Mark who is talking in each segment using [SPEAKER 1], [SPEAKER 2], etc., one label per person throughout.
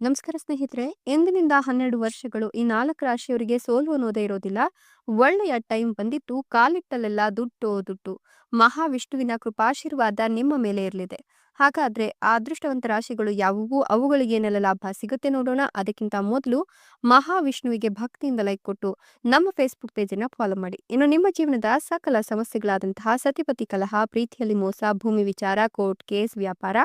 [SPEAKER 1] ನಮಸ್ಕಾರ ಸ್ನೇಹಿತರೆ ಎಂದಿನಿಂದ ಹನ್ನೆರಡು ವರ್ಷಗಳು ಈ ನಾಲ್ಕು ರಾಶಿಯವರಿಗೆ ಸೋಲು ಅನ್ನೋದೇ ಇರೋದಿಲ್ಲ. ಒಳ್ಳೆಯ ಟೈಮ್ ಬಂದಿತ್ತು ಕಾಲಿಟ್ಟಲೆಲ್ಲ ದುಡ್ಡು ದುಡ್ಡು. ಮಹಾವಿಷ್ಣುವಿನ ಕೃಪಾಶೀರ್ವಾದ ನಿಮ್ಮ ಮೇಲೆ ಇರಲಿದೆ. ಹಾಗಾದ್ರೆ ಆ ಅದೃಷ್ಟವಂತ ರಾಶಿಗಳು ಯಾವುವು? ಅವುಗಳಿಗೆ ಏನೆಲ್ಲ ಲಾಭ ಸಿಗುತ್ತೆ ನೋಡೋಣ. ಅದಕ್ಕಿಂತ ಮೊದಲು ಮಹಾವಿಷ್ಣುವಿಗೆ ಭಕ್ತಿಯಿಂದ ಲೈಕ್ ಕೊಟ್ಟು ನಮ್ಮ ಫೇಸ್ಬುಕ್ ಪೇಜನ್ನು ಫಾಲೋ ಮಾಡಿ. ಇನ್ನು ನಿಮ್ಮ ಜೀವನದ ಸಕಲ ಸಮಸ್ಯೆಗಳಾದಂತಹ ಸತಿಪತಿ ಕಲಹ, ಪ್ರೀತಿಯಲ್ಲಿ ಮೋಸ, ಭೂಮಿ ವಿಚಾರ ಕೋರ್ಟ್ ಕೇಸ್ ವ್ಯಾಪಾರ,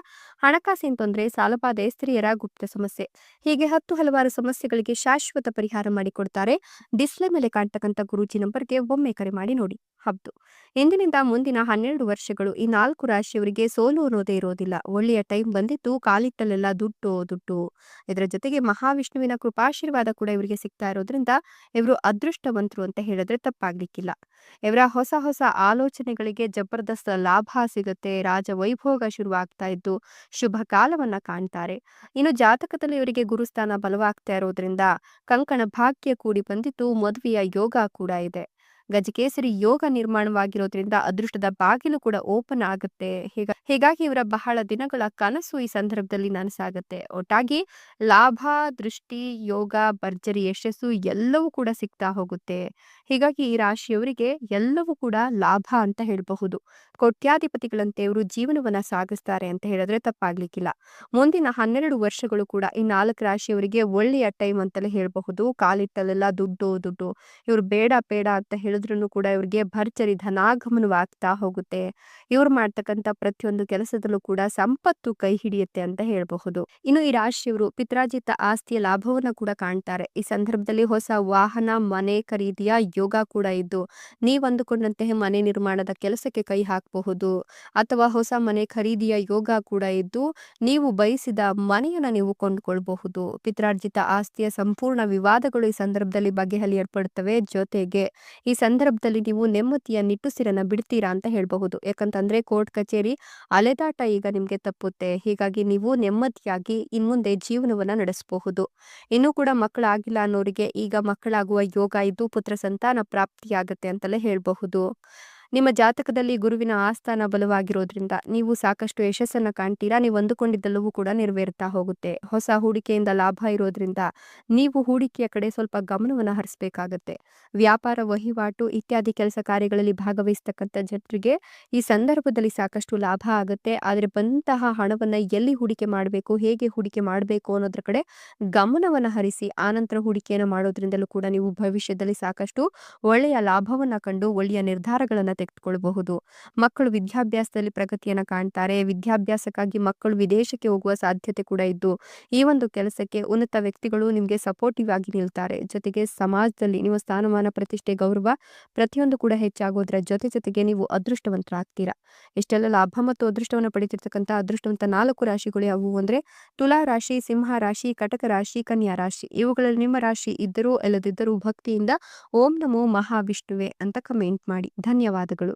[SPEAKER 1] ಹಣಕಾಸಿನ ತೊಂದರೆ ಸಾಲಬಾಧೆ ಸ್ತ್ರೀಯರ ಗುಪ್ತ ಸಮಸ್ಯೆ. ಹೀಗೆ ಹತ್ತು ಹಲವಾರು ಸಮಸ್ಯೆಗಳಿಗೆ ಶಾಶ್ವತ ಪರಿಹಾರ ಮಾಡಿಕೊಡ್ತಾರೆ. ಡಿಸ್ಪ್ಲೇ ಮೇಲೆ ಕಾಣ್ತಕ್ಕಂಥ ಗುರೂಜಿ ನಂಬರ್ಗೆ ಒಮ್ಮೆ ಕರೆ ಮಾಡಿ ನೋಡಿ. ಹಬ್ದು. ಇಂದಿನಿಂದ ಮುಂದಿನ ಹನ್ನೆರಡು ವರ್ಷಗಳು ಈ ನಾಲ್ಕು ರಾಶಿಯವರಿಗೆ ಸೋಲು ಅನ್ನೋದೇ ಇರೋದಿಲ್ಲ ಒಳ್ಳೆಯ ಟೈಮ್ ಬಂದಿತ್ತು ಕಾಲಿಟ್ಟಲ್ಲೆಲ್ಲ ದುಡ್ಡು ದುಡ್ಡು. ಇದರ ಜೊತೆಗೆ ಮಹಾವಿಷ್ಣುವಿನ ಕೃಪಾಶೀರ್ವಾದ ಕೂಡ ಇವರಿಗೆ ಸಿಗ್ತಾ ಇರೋದ್ರಿಂದ ಇವರು ಅದೃಷ್ಟವಂತರು ಅಂತ ಹೇಳಿದ್ರೆ ತಪ್ಪಾಗ್ಲಿಕ್ಕಿಲ್ಲ. ಇವರ ಹೊಸ ಹೊಸ ಆಲೋಚನೆಗಳಿಗೆ ಜಬರ್ದಸ್ತ ಲಾಭ ಸಿಗುತ್ತೆ ರಾಜ ವೈಭೋಗ ಶುರುವಾಗ್ತಾ ಇದ್ದು ಶುಭ ಕಾಲವನ್ನ ಕಾಣ್ತಾರೆ. ಇನ್ನು ಜಾತಕದಲ್ಲಿ ಇವರಿಗೆ ಗುರುಸ್ಥಾನ ಬಲವಾಗ್ತಾ ಇರೋದ್ರಿಂದ ಕಂಕಣ ಭಾಗ್ಯ ಕೂಡಿ ಬಂದಿದ್ದು ಮದುವೆಯ ಯೋಗ ಕೂಡ ಇದೆ. ಗಜಕೇಸರಿ ಯೋಗ ನಿರ್ಮಾಣವಾಗಿರೋದ್ರಿಂದ ಅದೃಷ್ಟದ ಬಾಗಿಲು ಕೂಡ ಓಪನ್ ಆಗುತ್ತೆ. ಹೀಗ, ಹೀಗಾಗಿ ಇವರ ಬಹಳ ದಿನಗಳ ಕನಸು ಈ ಸಂದರ್ಭದಲ್ಲಿ ನನಸಾಗುತ್ತೆ. ಒಟ್ಟಾಗಿ ಲಾಭ, ದೃಷ್ಟಿ, ಯೋಗ, ಭರ್ಜರಿ, ಯಶಸ್ಸು ಎಲ್ಲವೂ ಕೂಡ ಸಿಗ್ತಾ ಹೋಗುತ್ತೆ. ಹೀಗಾಗಿ ಈ ರಾಶಿಯವರಿಗೆ ಎಲ್ಲವೂ ಕೂಡ ಲಾಭ ಅಂತ ಹೇಳಬಹುದು. ಕೋಟ್ಯಾಧಿಪತಿಗಳಂತೆ ಇವರು ಜೀವನವನ್ನ ಸಾಗಿಸ್ತಾರೆ ಅಂತ ಹೇಳಿದ್ರೆ ತಪ್ಪಾಗ್ಲಿಕ್ಕಿಲ್ಲ. ಮುಂದಿನ ಹನ್ನೆರಡು ವರ್ಷಗಳು ಕೂಡ ಈ ನಾಲ್ಕು ರಾಶಿಯವರಿಗೆ ಒಳ್ಳೆಯ ಟೈಮ್ ಅಂತಲೇ ಹೇಳಬಹುದು. ಕಾಲಿಟ್ಟಲೆಲ್ಲ ದುಡ್ಡು ದುಡ್ಡು. ಇವ್ರು ಬೇಡ ಬೇಡ ಅಂತ ಹೇಳಿದ್ರು ಕೂಡ ಇವ್ರಿಗೆ ಭರ್ಜರಿ ಧನಾಗಮನವಾಗ್ತಾ ಹೋಗುತ್ತೆ. ಇವ್ರು ಮಾಡ್ತಕ್ಕಂಥ ಪ್ರತಿಯೊಂದು ಕೆಲಸದಲ್ಲೂ ಕೂಡ ಸಂಪತ್ತು ಕೈ ಹಿಡಿಯುತ್ತೆ ಅಂತ ಹೇಳಬಹುದು. ಇನ್ನು ಈ ರಾಶಿಯವರು ಪಿತ್ರಾಜಿತ ಆಸ್ತಿಯ ಲಾಭವನ್ನ ಕೂಡ ಕಾಣ್ತಾರೆ. ಈ ಸಂದರ್ಭದಲ್ಲಿ ಹೊಸ ವಾಹನ, ಮನೆ ಖರೀದಿಯ ಯೋಗ ಕೂಡ ಇದ್ದು, ನೀವು ಅಂದುಕೊಂಡಂತೆ ಮನೆ ನಿರ್ಮಾಣದ ಕೆಲಸಕ್ಕೆ ಕೈ ಹಾಕಬಹುದು. ಅಥವಾ ಹೊಸ ಮನೆ ಖರೀದಿಯ ಯೋಗ ಕೂಡ ಇದ್ದು, ನೀವು ಬಯಸಿದ ಮನೆಯನ್ನ ನೀವು ಕೊಂಡುಕೊಳ್ಬಹುದು. ಪಿತ್ರಾರ್ಜಿತ ಆಸ್ತಿಯ ಸಂಪೂರ್ಣ ವಿವಾದಗಳು ಈ ಸಂದರ್ಭದಲ್ಲಿ ಬಗೆಹಲಿ ಏರ್ಪಡ್ತವೆ ಜೊತೆಗೆ ಈ ಸಂದರ್ಭದಲ್ಲಿ ನೀವು ನೆಮ್ಮದಿಯ ನಿಟ್ಟುಸಿರನ್ನ ಬಿಡ್ತೀರಾ ಅಂತ ಹೇಳಬಹುದು. ಯಾಕಂತಂದ್ರೆ ಕೋರ್ಟ್ ಕಚೇರಿ ಅಲೆದಾಟ ಈಗ ನಿಮ್ಗೆ ತಪ್ಪುತ್ತೆ. ಹೀಗಾಗಿ ನೀವು ನೆಮ್ಮದಿಯಾಗಿ ಇನ್ಮುಂದೆ ಜೀವನವನ್ನ ನಡೆಸಬಹುದು. ಇನ್ನೂ ಕೂಡ ಮಕ್ಕಳಾಗಿಲ್ಲ ಅನ್ನೋರಿಗೆ ಈಗ ಮಕ್ಕಳಾಗುವ ಯೋಗ ಇದು ಪುತ್ರ ಸಂತಾನ ಪ್ರಾಪ್ತಿಯಾಗತ್ತೆ ಅಂತಲೇ ಹೇಳಬಹುದು. ನಿಮ್ಮ ಜಾತಕದಲ್ಲಿ ಗುರುವಿನ ಆಸ್ಥಾನ ಬಲವಾಗಿರೋದ್ರಿಂದ ನೀವು ಸಾಕಷ್ಟು ಯಶಸ್ಸನ್ನ ಕಾಣ್ತೀರಾ? ನೀವು ಅಂದುಕೊಂಡಿದ್ದೆಲ್ಲವೂ ಕೂಡ ನೆರವೇರ್ತಾ ಹೋಗುತ್ತೆ. ಹೊಸ ಹೂಡಿಕೆಯಿಂದ ಲಾಭ ಇರೋದ್ರಿಂದ ನೀವು ಹೂಡಿಕೆಯ ಕಡೆ ಸ್ವಲ್ಪ ಗಮನವನ್ನ ಹರಿಸಬೇಕಾಗತ್ತೆ. ವ್ಯಾಪಾರ, ವಹಿವಾಟು ಇತ್ಯಾದಿ ಕೆಲಸ ಕಾರ್ಯಗಳಲ್ಲಿ ಭಾಗವಹಿಸ್ತಕ್ಕಂಥ ಜನರಿಗೆ ಈ ಸಂದರ್ಭದಲ್ಲಿ ಸಾಕಷ್ಟು ಲಾಭ ಆಗುತ್ತೆ. ಆದರೆ ಬಂತಹ ಹಣವನ್ನ ಎಲ್ಲಿ ಹೂಡಿಕೆ ಮಾಡಬೇಕು, ಹೇಗೆ ಹೂಡಿಕೆ ಮಾಡಬೇಕು ಅನ್ನೋದ್ರ ಕಡೆ ಗಮನವನ್ನ ಹರಿಸಿ ಆನಂತರ ಹೂಡಿಕೆಯನ್ನು ಮಾಡೋದ್ರಿಂದಲೂ ಕೂಡ ನೀವು ಭವಿಷ್ಯದಲ್ಲಿ ಸಾಕಷ್ಟು ಒಳ್ಳೆಯ ಲಾಭವನ್ನ ಕಂಡು ಒಳ್ಳೆಯ ನಿರ್ಧಾರಗಳನ್ನ ತೆಗೆದುಕೊಳ್ಳಬಹುದು. ಮಕ್ಕಳು ವಿದ್ಯಾಭ್ಯಾಸದಲ್ಲಿ ಪ್ರಗತಿಯನ್ನ ಕಾಣ್ತಾರೆ. ವಿದ್ಯಾಭ್ಯಾಸಕ್ಕಾಗಿ ಮಕ್ಕಳು ವಿದೇಶಕ್ಕೆ ಹೋಗುವ ಸಾಧ್ಯತೆ ಕೂಡ ಇದ್ದು, ಈ ಒಂದು ಕೆಲಸಕ್ಕೆ ಉನ್ನತ ವ್ಯಕ್ತಿಗಳು ನಿಮಗೆ ಸಪೋರ್ಟಿವ್ ಆಗಿ ನಿಲ್ತಾರೆ. ಜೊತೆಗೆ ಸಮಾಜದಲ್ಲಿ ನೀವು ಸ್ಥಾನಮಾನ, ಪ್ರತಿಷ್ಠೆ, ಗೌರವ ಪ್ರತಿಯೊಂದು ಕೂಡ ಹೆಚ್ಚಾಗೋದ್ರ ಜೊತೆ ಜೊತೆಗೆ ನೀವು ಅದೃಷ್ಟವಂತರಾಗ್ತೀರಾ. ಇಷ್ಟೆಲ್ಲ ಲಾಭ ಮತ್ತು ಅದೃಷ್ಟವನ್ನು ಪಡಿತಿರ್ತಕ್ಕಂಥ ಅದೃಷ್ಟವಂತ ನಾಲ್ಕು ರಾಶಿಗಳು ಯಾವುವು ಅಂದ್ರೆ ತುಲಾ ರಾಶಿ, ಸಿಂಹ ರಾಶಿ, ಕಟಕ ರಾಶಿ, ಕನ್ಯಾ ರಾಶಿ. ಇವುಗಳಲ್ಲಿ ನಿಮ್ಮ ರಾಶಿ ಇದ್ದರೂ, ಇಲ್ಲದಿದ್ದರೂ ಭಕ್ತಿಯಿಂದ ಓಂ ನಮೋ ಮಹಾವಿಷ್ಣುವೆ ಅಂತ ಕಮೆಂಟ್ ಮಾಡಿ. ಧನ್ಯವಾದಗಳು